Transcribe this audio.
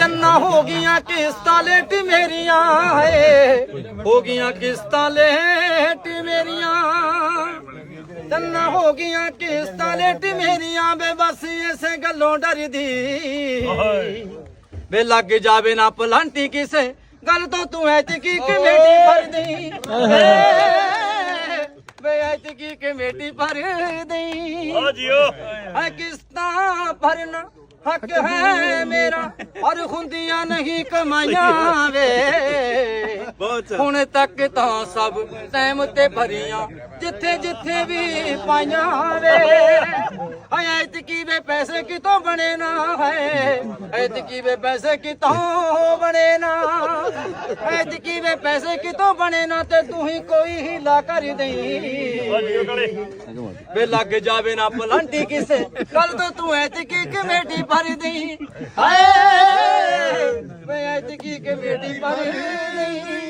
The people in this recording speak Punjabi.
ਚੰਨਾ ਹੋ ਗਈਆਂ ਕਿਸ਼ਤਾਂ ਲੇਟ ਮੇਰੀਆਂ ਹੈ ਹੋ ਗਈਆਂ ਕਿਸ਼ਤਾਂ ਲੇਟ ਮੇਰੀਆਂ। ਚੰਨਾ ਹੋ ਗਈਆਂ ਕਿਸ਼ਤਾਂ ਲੇਟ ਮੇਰੀਆਂ ਬੇਬਸ ਇਸੇ ਗੱਲੋਂ ਡਰਦੀ। ਵੇ ਲੱਗ ਜਾਵੇ ਨਾ ਪਲਾਂਟੀ ਕਿਸੇ ਗੱਲ ਤੋਂ ਤੂੰ ਐ ਤੇ ਕੀ ਕਮੇਟੀ ਭਰਦੀ। ਵੇ ਐ ਤੇ ਕੀ ਕਮੇਟੀ ਭਰਦੀ। ਆ ਜਿਓ ਹੈ ਕਿਸ਼ਤਾਂ ਭਰਨਾ ਹੱਕ ਹੈ ਮੇਰਾ। ਔਰ ਹੁੰਦੀਆਂ ਨਹੀਂ ਕਮਾਈਆਂ ਵੇ। ਹੁਣ ਤੱਕ ਤਾਂ ਸਭ ਟਾਈਮ ਤੇ ਭਰੀਆਂ ਜਿੱਥੇ ਜਿੱਥੇ ਵੀ ਪਾਈਆਂ ਵੇ। ਵੇ ਪੈਸੇ ਕਿਤੋਂ ਬਣੇ ਨਾ ਹੈ ਐਤਕੀ ਵੇ ਪੈਸੇ ਕਿਤੋਂ ਬਣੇ ਨਾ? ਐਤਕੀ ਵੇ ਪੈਸੇ ਕਿਤੋਂ ਬਣੇ ਨਾ ਤੇ ਤੂੰ ਹੀ ਕੋਈ ਹੀਲਾ ਕਰ ਦੇਈ। ਵੇ ਲੱਗ ਜਾਵੇ ਨਾ ਪਲਾਂਟੀ ਕਿਸੇ ਕੱਲ ਤੋਂ ਤੂੰ ਐਤਕੀ ਕਮੇਟੀ ਭਰਦੀ ਹਾਏ! ਵੇ ਐਤਕੀ ਕਮੇਟੀ ਭਰਦੀ